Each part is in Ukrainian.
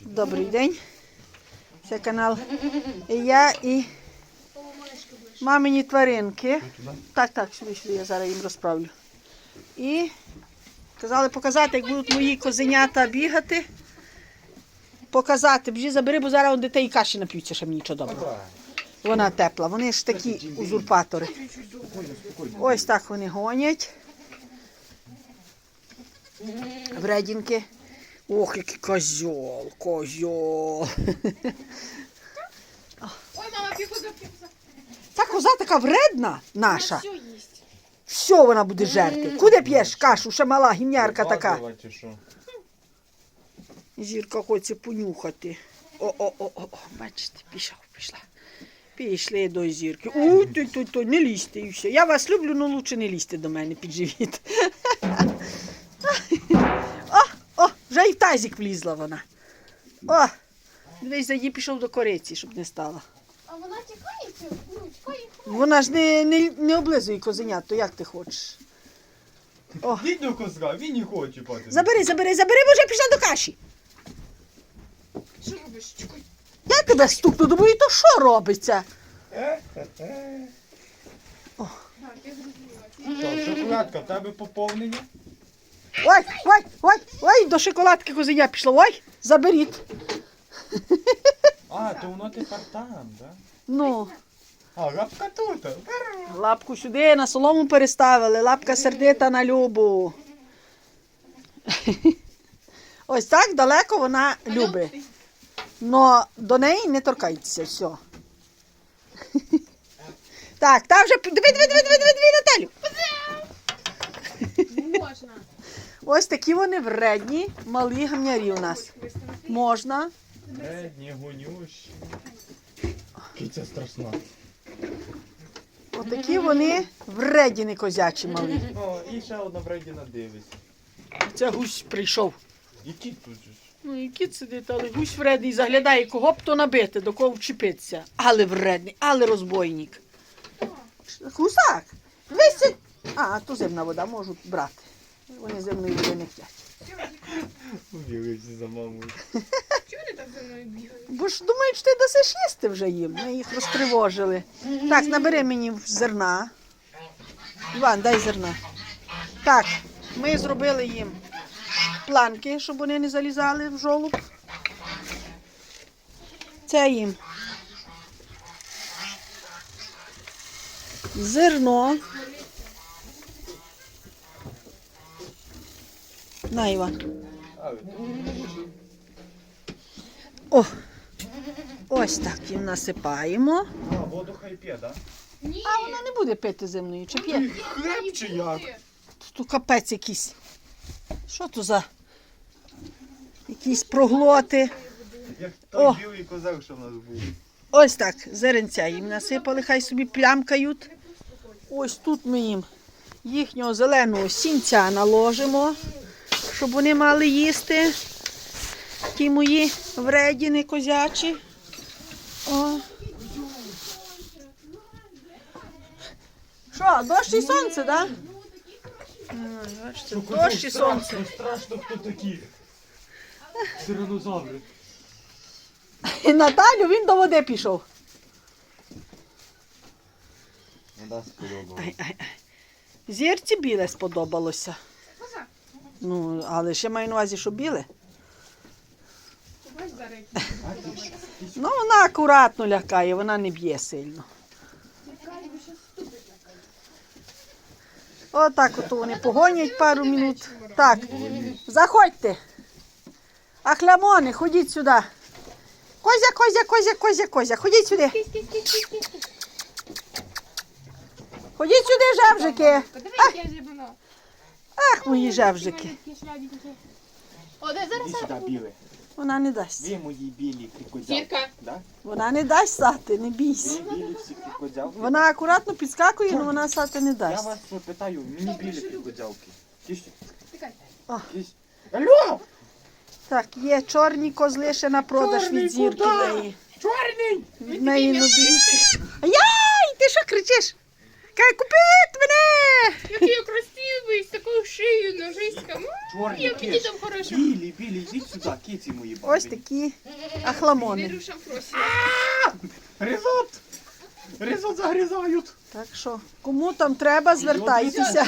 Добрий день. Це канал я і мамині тваринки. Так, так, сюди, сюди, я зараз їм розправлю. І казали показати, як будуть мої козенята бігати. Показати, бжі забери, бо зараз он дітей каші нап'ються, ще мені нічого доброго. Вона тепла, вони ж такі узурпатори. Ось так вони гонять. Вредінки. Ох, який козьол, козьол. Ой, мама, піхоза, піхоза. Ця коза така вредна наша. Все їсть. Все вона буде жерти. Куди п'єш кашу? Ще мала гімнярка така. Зірка хоче понюхати. О-о-о, бачите, пішов, пішла. Пішли до зірки. Ой, той, той, той, не лізьте і все. Я вас люблю, але лучше не лізьте до мене під живіт. Вже і в тазик влізла вона. О, дивись, за її пішов до кориці, щоб не стала. А вона тікає, чи? ну, тікає. Вона ж не, не, не облизує козенят, то як ти хочеш? О, Йдіть до козла, він не хоче пати. забери, забери, забери, бо вже пішла до каші. Що робиш? Чекай. Я тебе стукну, думаю, то що робиться? Так, я зрозуміла. Що, шоколадка, в тебе поповнення? Ой, ой, ой, ой, до шоколадки козеня пішло. Ой, заберіть. А, то воно тепер там, да? Ну, А, лапка тут. лапку сюди, на солому переставили, лапка сердита на любу. Ось так далеко вона любить. Но до неї не торкайтеся, все. Так, та вже диви, диви, диви, диви, диви, диви, Наталю. Можна. Ось такі вони вредні, малі гамнярі у нас. Можна. Бредні, гонющі. Киця страшна. Отакі вони вредні козячі малі. О, і ще одна бредіна дивиться. Це гусь прийшов. І кіт тут же. Ну і кіт сидить, але гусь вредний заглядає, кого б то набити, до кого вчепитися. Але вредний, але розбойник. Гусак! Весь. А, то зимна вода, можуть брати. Вони зимної води не п'ять. Убігаюся за мамою. Чого вони так за мною бігають? Бо ж думають, що ти дасиш їсти вже їм. Ми їх розтривожили. Так, набери мені зерна. Іван, дай зерна. Так, ми зробили їм планки, щоб вони не залізали в жолуб. Це їм. Зерно. На, Іван. О! Ось так їм насипаємо. а, воду хай п'є, да? Ні. А вона не буде пити земною, чи п'є? Хлеб чи як? Тут капець якийсь. Що то за якісь проглоти? Як О. той білий козак, що в нас був. Ось так, зеренця їм насипали, хай собі плямкають. Ось тут ми їм їхнього зеленого сінця наложимо, щоб вони мали їсти. Ті мої вредіни козячі. О. Що, дощ і сонце, так? Да? Дощ і сонце. Страшно, хто такі. Тиранозаври. І Наталю він до води пішов. Вода. Зірці біле сподобалося. Ну, але ще маю на увазі, що біле. Ну, вона акуратно лякає, вона не б'є сильно. Отак от вони погонять пару минут. Так, заходьте. Ахлямони, ходіть сюди. Козя, козя, козя, козя, козя. Ходіть сюди. Ходіть сюди, жевжики. Яке зібрано. Ах, мої жевжики. Зараз сюди. Вона не дасть. Ви мої білі. Зірка. Да? Вона не дасть сати, не бійся. Ви білі всі крикодзявки. Вона акуратно підскакує, але вона сати не Я дасть. вас питаю, мені білі крикодзявки. Кісь. Тикай. Кісь. Алло! Так, є чорні козли ще на продаж від зірки неї. Чорний! Від неї нудинки. Яй, ти що кричиш? Кай, купіть мене! Який я красивий, з такою шиєю, ножиськами. Чорні, Який кис. там хороший. Білі, білі, йдіть сюди, киці мої бабі. Ось такі ахламони. Вірю шамфросі. Ризот! Ризот загрізають. Так що, кому там треба, звертайтеся.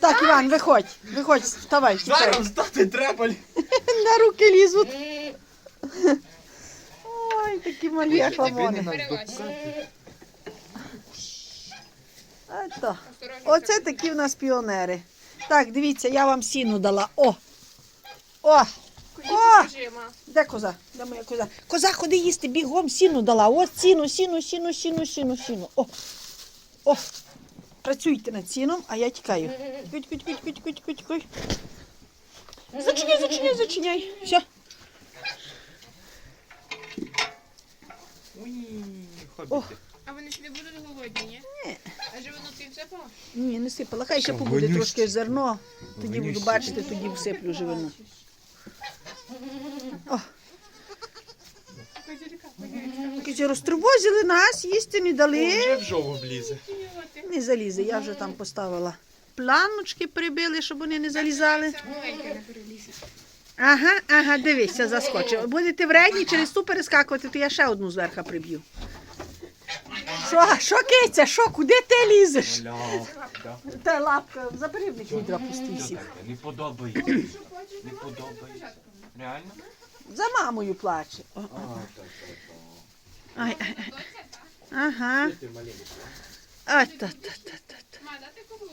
Так. Іван, виходь, виходь, вставай, тікай. Зараз дати треба. На руки лізуть. Ой, такі малі ахламони. Перелазь. Ето. Оце такі в нас піонери. Так, дивіться, я вам сіну дала. О! О! О! Де коза? Де моя коза? Коза, ходи їсти, бігом сіну дала. Ось сіну, сіну, сіну, сіну, сіну, сіну. О! О! Працюйте над сіном, а я тікаю. Куть, куть, куть, куть, куть, куть, куть. Зачиняй, зачиняй, зачиняй. Все. Ой, О. хобіти. А вони ж не будуть голодні, ні? Ні. А же воно ти всипала? Ні, не сипала. Хай ще побуде трошки зерно. Тоді буду бачити, тоді всиплю живину. О, Козірка, козірка. Розтривозили нас, їсти не дали. Вже в жову влізе. Не залізе, я вже там поставила. Планочки прибили, щоб вони не залізали. Це не перелізе. Ага, ага, дивися, заскочив. Будете вредні через ту перескакувати, то я ще одну зверху приб'ю. Що, що киця, що, куди ти лізеш? Ляпка. Та лапка, забери в них відра пусти всіх. Не подобається. Не подобається. Реально? За мамою плаче. О, о. А, так, так, Ай, ай, ай. Ага. Ти маленький. А, та, та, та, та, та. Ма, дати кого?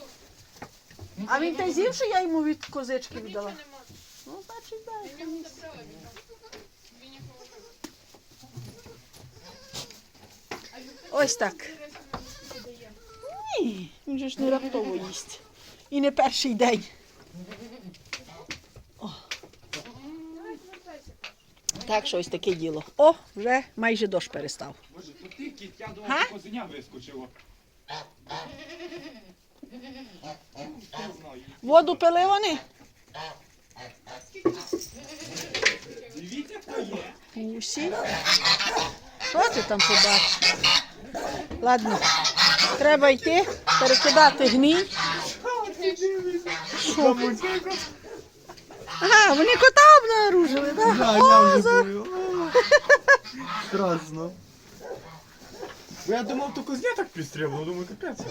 а він та з'їв, що я йому від козички віддала? Нічого. Ну, значить, дай забрала від Він його Ось так. Ні, він же ж не раптово їсть. І не перший день. О. Так, що ось таке діло. О, вже майже дощ перестав. Боже, то ти кіт, я думав, що козеня вискочило. Воду пили вони? Дивіться, хто є. Усі. Що ти там побачиш? Ладно, треба йти, перекидати гній. Що? Ага, вони кота обнаружили, так? О, за... Страшно. Бо я думав, то козня так підстрибнула, думаю, капець.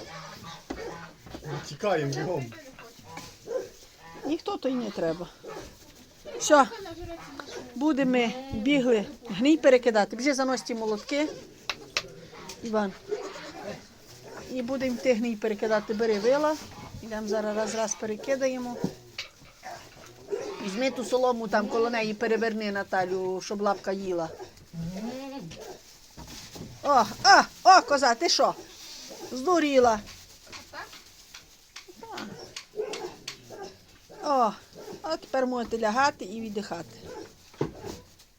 Тікаємо бігом. Ніхто то й не треба. Все, будемо бігли гній перекидати. Біжи занось ті молотки. Іван. І будемо ти гній перекидати. Бери вила. Йдемо зараз раз-раз перекидаємо. Візьми ту солому там коло неї переверни Наталю, щоб лапка їла. О, о, о, коза, ти що? Здуріла. О, а тепер можете лягати і віддихати.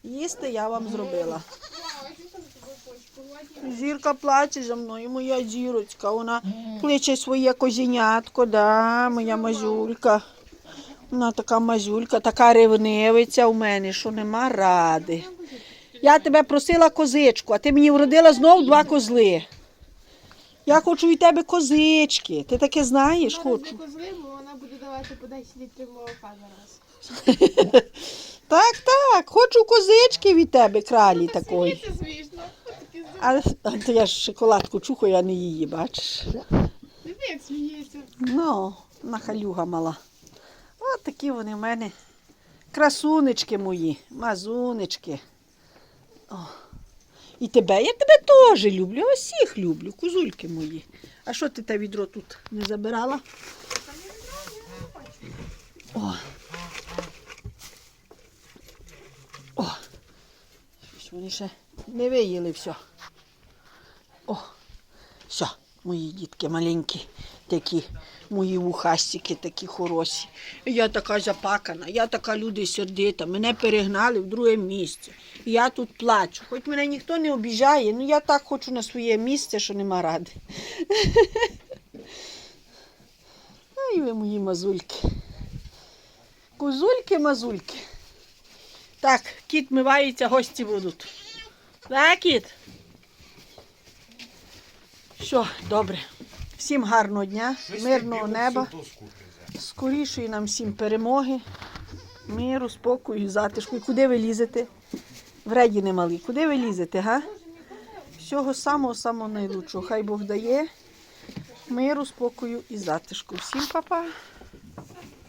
Їсти я вам зробила. Зірка плаче за мною, моя зірочка. Вона кличе своє козінятко, да, моя мазюлька. Вона така мазюлька, така ревнивиця у мене, що нема ради. Я тебе просила козичку, а ти мені вродила знов два козли. Я хочу від тебе козички. Ти таке знаєш, хочу. козли, бо вона буде давати по 10 літрів молока зараз. Так, так, хочу козички від тебе, кралі такої. Це смішно. Такі з- А, а то я ж шоколадку чухаю, а не її, бачиш. Диви, як сміється. Ну, нахалюга мала. От такі вони в мене. Красунечки мої, мазунечки. О. І тебе, я тебе теж люблю, усіх люблю, кузульки мої. А що ти те відро тут не забирала? О. О. Вони ще не виїли все. Мої дітки маленькі, такі, мої вухастики такі хороші. Я така запакана, я така люди сердита. Мене перегнали в друге місце. Я тут плачу. Хоч мене ніхто не обіжає, ну я так хочу на своє місце, що нема ради. Ай ви мої мазульки. Козульки, мазульки. Так, кіт мивається, гості будуть. Так, кіт? Що, добре. Всім гарного дня, мирного неба, скорішої нам всім перемоги, миру, спокою, затишку. І куди ви лізете? Вреді немалі. Куди ви лізете, га? Всього самого-самого найлучшого. Хай Бог дає миру, спокою і затишку. Всім па-па.